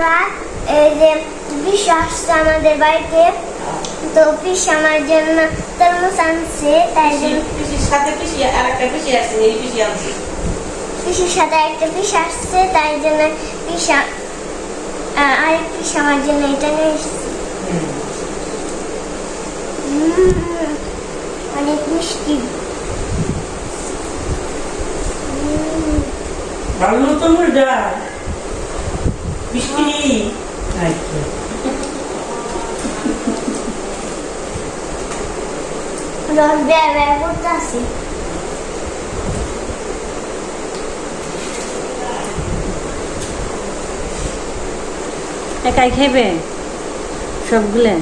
এই যে পিস আসছে আমাদের বাড়িতে তো পিস আমার জন্য তরমুজ আনছে তাই পিসির সাথে পিসি আর একটা পিসি আছে এই পিসি আনছি। পিসের সাথে একটা পিস আসছে তাই জন্য পিস আরেক পিস আমার জন্য এটা নিয়ে এসেছি। উম, অনেক মিষ্টি। ভালো তো মুর্দা মিষ্টি রস করতে আছে একাই খেবে? সবগুলো?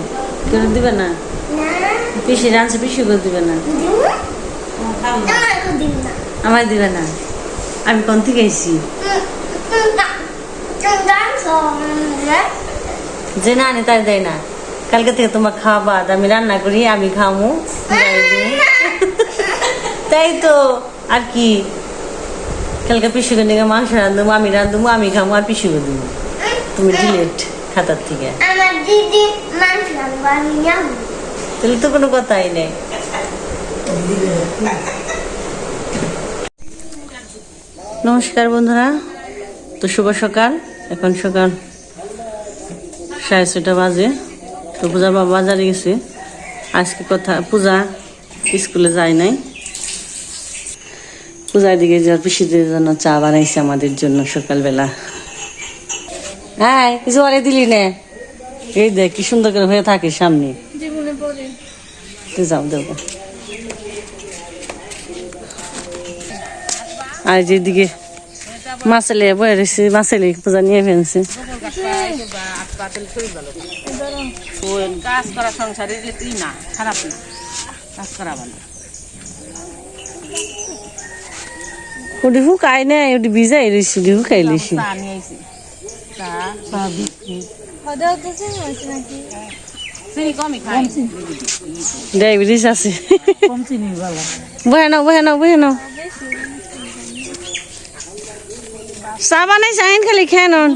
কেউ দিবে না? না। পিসি রাঁধছে পিসি করে দিবে না। আমায় দিবে না। আমি কোন থেকে এসেছি? যে না আনে তাই দেয় না। কালকে থেকে তোমার খাওয়া বাদ আমি রান্না করি আমি খামু। তাই তো আর কি। কালকে পিসুকে নিয়ে মাংস রান্ধবো আমি রান্ধবো আমি খামো আর পিসুকে দেবো। তুমি ডিলেট খাতার থেকে। তাহলে তো কোনো কথাই নেই। নমস্কার বন্ধুরা তো শুভ সকাল। এখন সকাল সাড়ে ছটা বাজে। তো পূজা বাবা বাজারে গেছে। আজকে কথা পূজা স্কুলে যায় নাই। পূজার দিকে যাওয়ার পিসিদের জন্য চা বানাইছে আমাদের জন্য সকালবেলা। হ্যাঁ কিছু আরে দিলি নে। এই দেখ কি সুন্দর করে হয়ে থাকে সামনে। তুই যাও দেবো আর যেদিকে মাছেলে বয়ে রয়েছে মাছেলে পূজা নিয়ে ফেলছে। কাজ করা সংসারে তুই না খারাপ না কাজ করা ভালো ওটি হুকাই নাই, ওটি ভিজাই রয়েছে, ওটি কমই খাই ডায়াবেটিস আছে। বহে নাও বহে নাও বহে নাও। চা বানাইছে আইন খালি খেয়ে নন।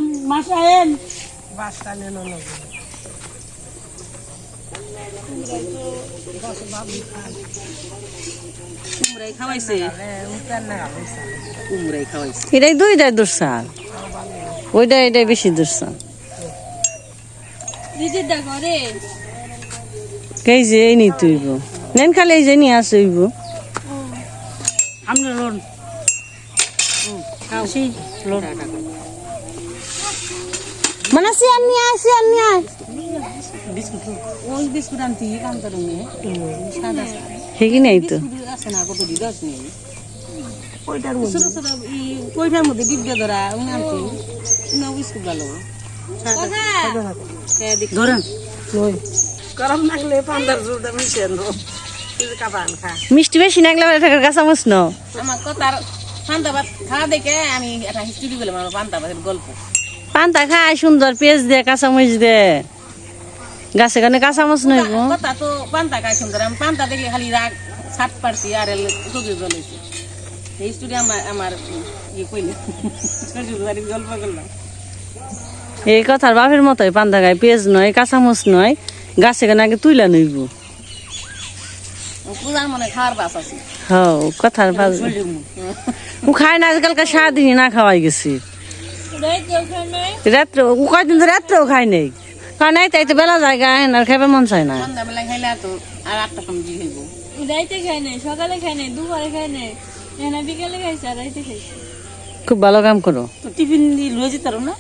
এটাই দুইটাই দুরসাল ওইটা এটাই বেশি দুরসাল যে এই নি তুইব নেন খালি এই যে নিয়ে আসইব আমরা লোন মানে সিয়ান নিয়ে আয় সিয়ান নিয়ে আয় বিস্কুট ওই বিস্কুট আনতি কাম করো মেয়ে। সাদা হেগি নাই তো? আছে না কত দিন আছে নেই কয়টার মধ্যে? ছোট ছোট ই মধ্যে ডিব্বা ধরা উনি আনতি না বিস্কুট ভালো। ধরেন। গরম লাগলে পান্দার জোর দাম মিশিয়ে নো তুই কাবান খা মিষ্টি বেশি না গেলে টাকার কাঁচামচ আমার কথার পান্তা ভাত খাওয়া দেখে আমি একটা আমার পান্তা ভাতের গল্প। পান্তা খায় সুন্দর পেঁয়াজ দে কাঁচামচ দে গাছে গানে কাঁচামচ নইব কথা তো পান্তা খাই সুন্দর আমি পান্তা দেখে খালি রাগ ছাট পারছি আর চোখে জ্বলেছে এই হিস্ট্রি আমার আমার ইয়ে কইলে গল্প করলাম। এই কথার বাপের মতোই পান্তা খায় পেঁয়াজ নয় কাঁচামচ নয় গাছে গানে আগে তুইলা নইব। পূজার মনে খাওয়ার বাস আছে। হও কথার বাজ ও খায় না আজকালকার সারাদিনই না খাওয়াই গেছি। রাত্রে ও কয়দিন তো রাত্রেও খাই নাই। খায় নাই তাই তো বেলা জায়গা আর খাইবার মন চায় না। সন্ধ্যাবেলা খাইলে তো আর আটটা রাইতে খাই নাই সকালে খাই নাই দুপুরে খাই নাই এখানে বিকালে খাইছে আর রাইতে খাইছে। খুব ভালো কাম করো। তো টিফিন দিয়ে লয়ে যেতে না?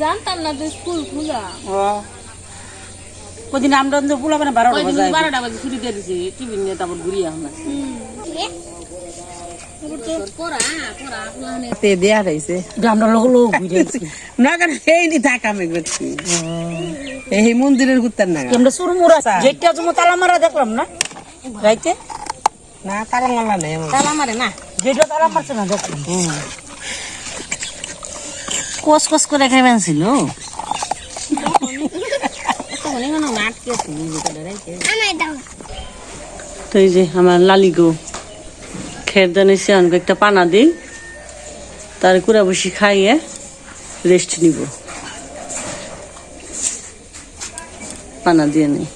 জানতাম না তো স্কুল খোলা। কদিন আমরা তো পোলা মানে বারোটা বাজে বারোটা বাজে ছুটি দিয়ে দিছে। টিফিন নিয়ে তারপর ঘুরিয়ে আমরা মন্দিরের গুত্তার না আমরা যেটা তুমি তালা দেখলাম না? রাইতে? না তালা মালা নেই। তালা মারে না? যেটা তালা মারছে না দেখলাম কস কস করে খাইবেন ছিল। তো এই যে আমার লালিগো খের দানিছে আমাকে একটা পানা দিই তার কুড়া বসি খাইয়ে রেস্ট নিব পানা দিয়ে নেই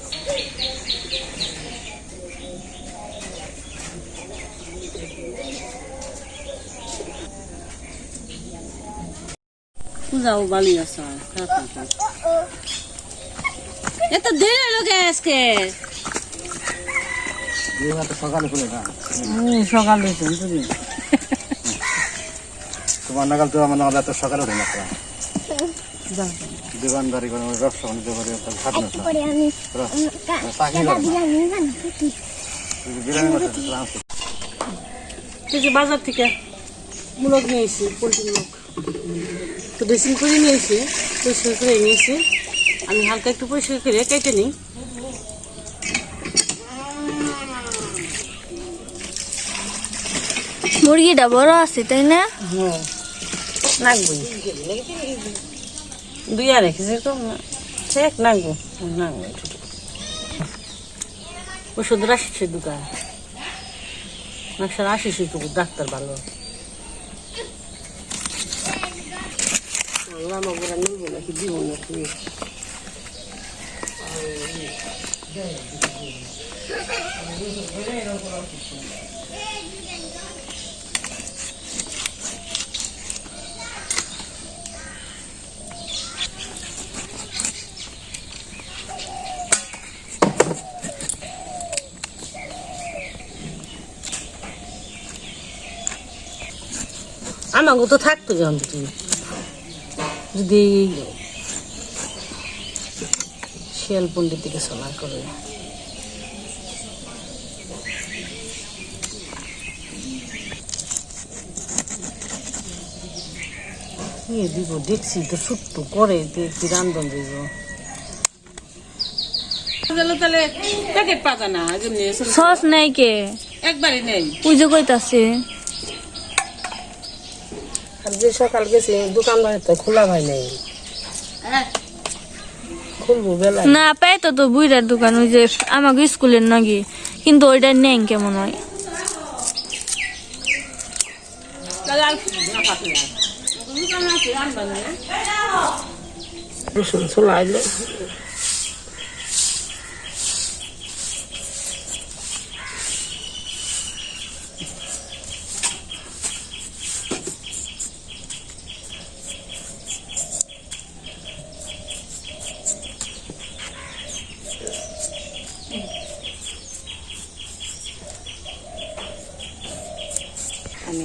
পূজাও বালি balinha só. Tá. এত দেরি হলো কে আজকে? সকালে খুলে না সকাল হয়েছে বুঝলি? তোমার নাগাল তো আমার নাগাল এত সকালে উঠে না দোকানদারি করে ব্যবসা বাণিজ্য করে বাজার থেকে মুলক নিয়ে এসেছি পোলট্রির মুখ তো ড্রেসিং করে নিয়ে এসে পরিষ্কার করে নিয়েছি আমি হালকা একটু পরিষ্কার করে কেটে নিই। মুরগিটা বড় আছে তাই না? হ্যাঁ নাগবই দুই আর রেখেছি তো ঠিক নাগবো নাগবো ওষুধ আসছে দোকান নকশার আসিস তো ডাক্তার ভালো। আল্লাহ মগরা নিব নাকি দিব নাকি? আমাকে তো থাকতো যখন তুমি যদি শিয়াল পন্ডিত দিকে সোনা করে। কি দিব দেখছি তো ছোট্ট করে দেখছি রান্ধন দিব। তাহলে প্যাকেট পাতা না। সস নাই কে? একবারই নেই। পুজো কইতাছে। আর যে সকাল গেছি দোকান তো খোলা হয় নাই। হ্যাঁ না পাই তো তো বুইরার দোকান ওই যে আমাকে স্কুলের নাকি কিন্তু ওইটা নেই কেমন হয়? রসুন ছোলা আইলে আমি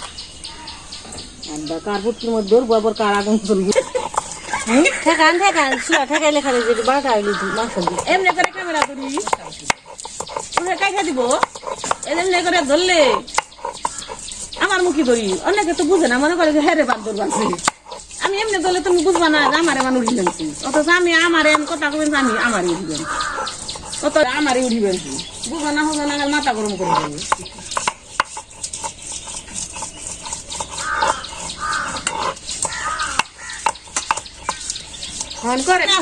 ঠেকান ঠেকান এমনি দিব। এমনি আমার মুখি ধরি। অনেকে তো বুঝে না, মনে করে যে হ্যাঁ রে বাদ ধরবাছি আমি। এমনি ধরলে তুমি বুঝবা না আমারে মানুষ উঠি ফেলছি অথচ আমি আমারে এমন কথা কবেন আমি আমারই উঠিবেন অত আমারই উঠিবেন বুঝবা না হবে না মাথা গরম করে দেবে। ফোন করে না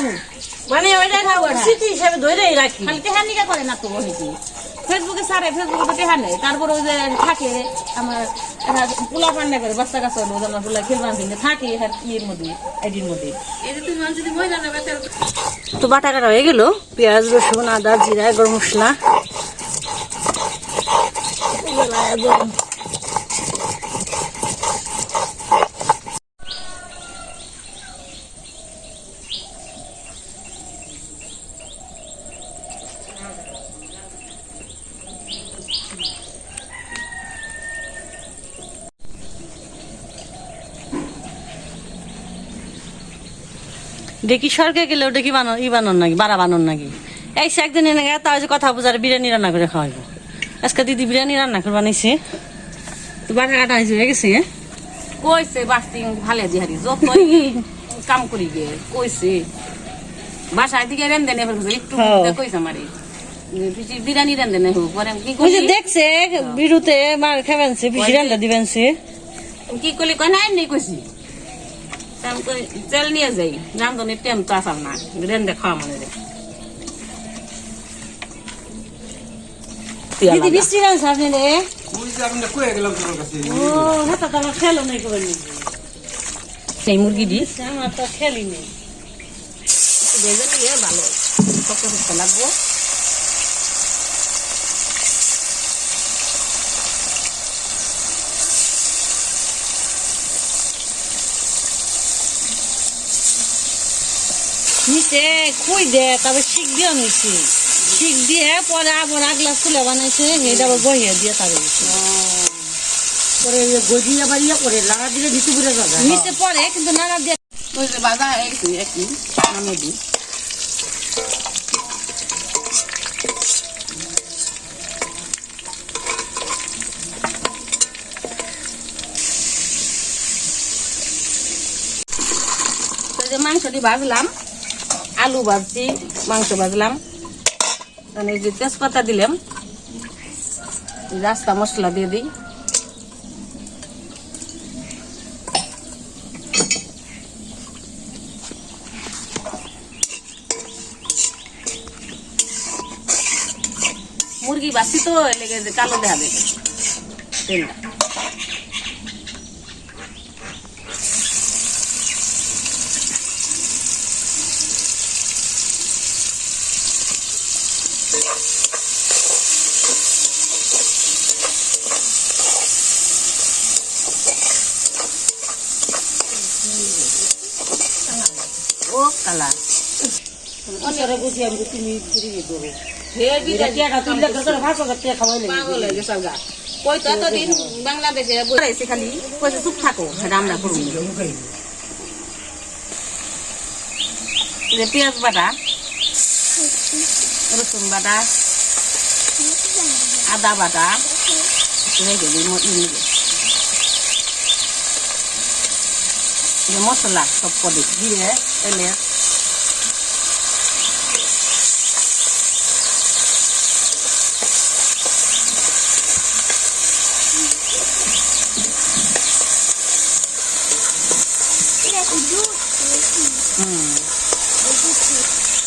মানে ওইটা স্মৃতি হিসাবে ধরেই রাখি। খালি টেহা নিকা করে না তো অনেকে ফেসবুকে সারে ফেসবুকে তো টেহা নেই তারপরে ওই যে থাকে আমার পোলা করে বাচ্চা কাছে আমার পোলা খেলবান থাকে ইয়ের মধ্যে মধ্যে। তো বাটা কাটা হয়ে গেল। পেঁয়াজ রসুন আদা জিরা গরম মশলা। দেখি সরকার গেলে ওটা কি বানো ই বানন নাকি বাড়া বানন নাকি। এই সে একদিন এনে গেছে যে কথা বুঝার বিরিয়ানি রান্না করে খাওয়াইবো। আজকে দিদি বিরিয়ানি রান্না করে বানাইছে। তো বাটা কাটা হয়েছে হয়ে গেছে হ্যাঁ? কইছে বাস্তি ভালে দিহারি যতই কাম করি গে কইছে। বাসায় দিকে রেন দেনে ফেলছে একটু হ্যাঁ। কইছে আমারে বিরিয়ানি রান্ধে না পরে কি ওই দেখছে বিরুতে মার খাবেন সে রান্না দিবেন সে। কি করলি কয় না নেই কইছি। আমি কই তেল নিয়ে যাই রান্ধনে টেম তো আসাম না রেন্দে খাওয়া মানে রে দিদি বৃষ্টি রান্না আপনি রে তো সেই মুরগি দি আমার তো খেলি নেই ভালো শক্ত শক্ত লাগবো নিচে খুই দে তারপর শিখ দিয়ে নিছি। শিখ দিয়ে পরে আবার আগলা ফুলে বানাইছে সেইটা আবার বহিয়ে দিয়ে তার পরে গজিয়া বাড়িয়া করে লাগা দিলে ভিতু ঘুরে যাবে। নিচে পরে কিন্তু নানা দিয়ে ওই যে বাজা একটু একটু নামে দিই মাংসটি ভাজলাম। আলু ভাজছি মাংস ভাজলাম। মানে যে তেজপাতা দিলাম রাস্তা মশলা দিয়ে দিই। মুরগি বাসি তো লেগে কালো দেখাবে। তেলটা ও কালা। বাংলাদেশে খালি কইছে চুপ থাকো সেটা আমরা করব পেঁয়াজ বাটা রসুন বাটা আদা বাটা রেখে দিই ম- ই নিয়ে। যে মশলা সব পদে জিরে এলে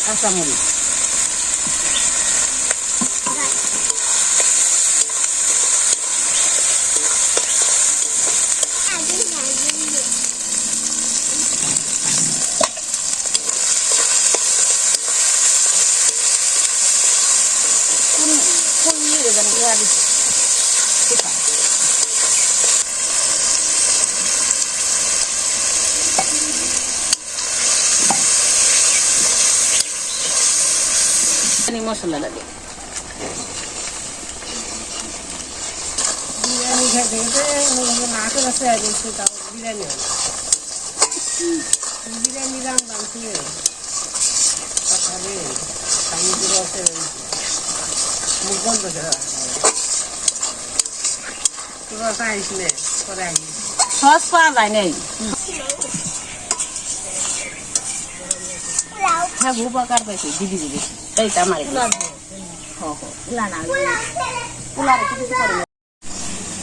কাঁচামরিচ কোন কোন ইয়ে জানি ইয়া দিছে ঠিক আছে জানি মশলা লাগে। বিরিয়ানি খেতে খেতে তাও বিরিয়ানি হবে বিরিয়ানি রাম বানছি সকালে পানি দিয়ে মুখ বন্ধ করে সস পাওয়া যায় নাই। হ্যাঁ ভূ প্রকার পাইছে দিদি দিদি। এইটা আমার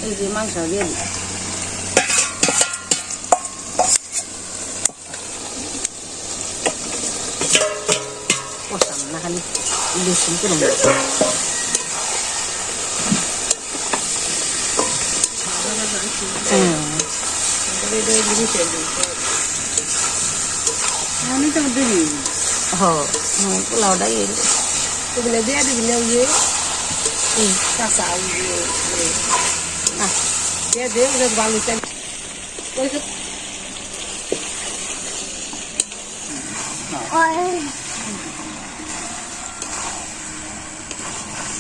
এই যে মাংস দিয়ে দিই কষাম না খালি বেশি করে আমি তো দিবি হ্যাঁ। পোলাওটা ইয়ে এগুলো দিয়ে দিবি না ইয়ে কাঁচা দিয়ে দে ওদের বালু চাই ওই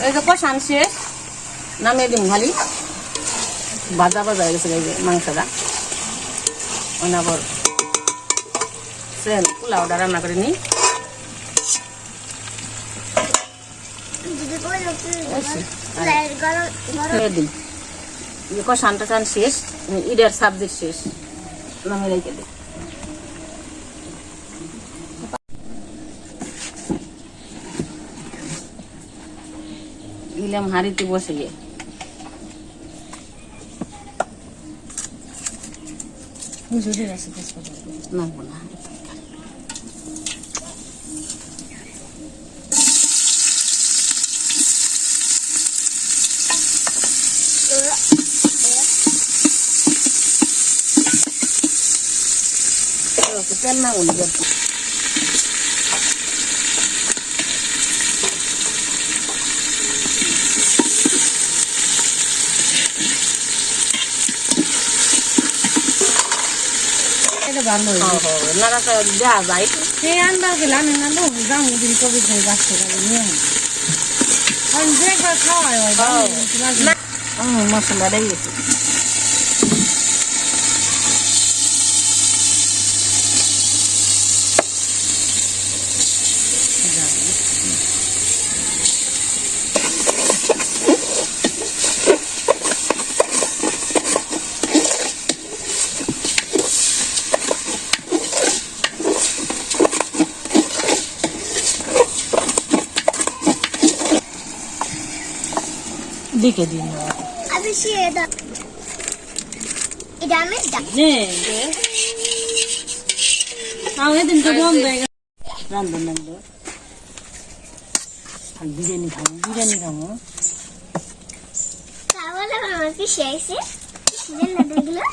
এই যে কষান শেষ। নামিয়ে দিন খালি। ভাজা ভাজা হয়ে গেছে এই যে মাংসটা। অনাবর সেন পোলাওটা রান্না করে নিই গরম গরম দিয়ে ইডের সাবজেক্ট শেষ নামিয়ে রেখে দিই দিলাম হাঁড়িতে বসে গিয়ে না না উনি এটা ভালো হয়েছে নাড়াচাড়া দেওয়া যায় সেই আন্ডা গেলাম না লো দাম দিন কবে করে রাখতে পারে নিয়ে আমি যে একবার খাওয়া হয় মশলা দিয়ে গেছে দিকে দিন আমি সে এটা এটা আমি আমি এদিন বন্ধ হয়ে গেছে। রান্ধন রান্ধন বিরিয়ানি খাব বিরিয়ানি খাব। তাহলে আমার কি শেষে দেন না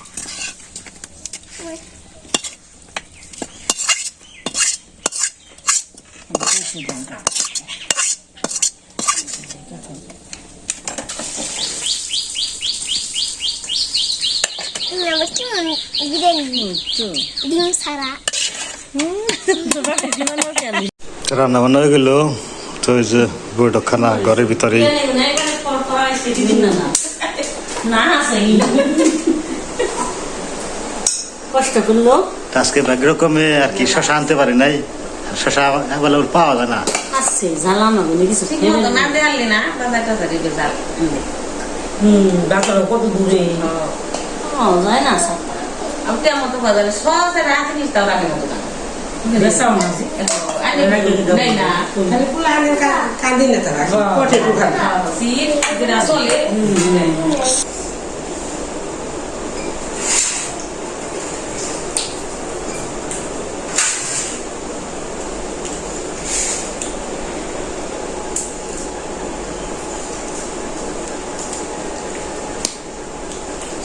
দেখল বিরিয়ানি ডিম ছাড়া রান্না বান্না হয়ে গেল। তো ওই যে বৈঠক খানা ঘরের ভিতরেই। না আছে কষ্ট করল? আজকে ব্যাগ রকমে আর কি শশা আনতে পারি নাই। শশা অ্যাভেলেবল পাওয়া যায় না। আসছে জ্বালাম না কিছু না। দেয়ালি না বাজার টাজার হুম ডাক্তার কত দূরে। পাওয়া যায় না স্যার আমি তেমন মতো বাজারে সহজে রাখি নিস তাও মতো কান্দি না। তারা চলে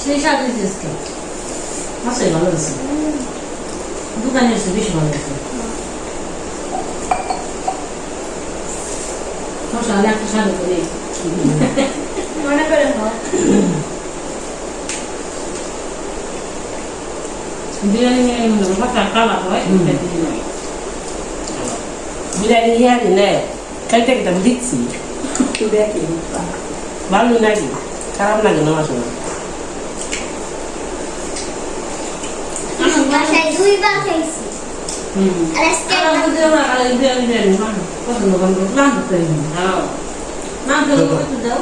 সেই হয়েছে আজকে মাছই ভালো হয়েছে দোকানে এসে বেশি ভালো হয়েছে মশলা একটা স্বাদ করে মনে করে বিরিয়ানি পাতা কালা হয় বিরিয়ানি ইয়ানি নেয় খাইতে খেতে দিচ্ছি দেখি ভালো নাকি খারাপ লাগে না মাসে বাসায় দুইবার খাইছি আর আজকে আর একবার বুঝতে না কালে বিরিয়ানি বিরিয়ানি খান পছন্দ করেন না করতে হ্যাঁ না তো দাও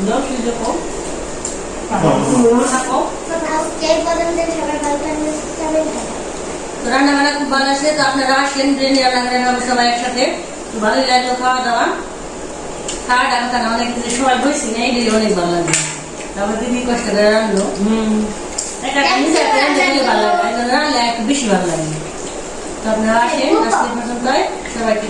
দাও কি দেখো খাও আজকে এই পর্যন্ত সবাই ভালো থাকবেন সবাই ভালো তো রান্না বান্না খুব ভালো আছে তো আপনারা আসলেন বিরিয়ানি রান্না করে সবাই একসাথে। ভালোই লাগল খাওয়া দাওয়া। খাওয়া দাওয়া কারণ অনেক কিছু সবাই বসি না অনেক ভালো লাগল তারপর দিদি কষ্ট করে রান্না বেশি ভালো লাগে। তো আপনারা আসেন আজকে সবাইকে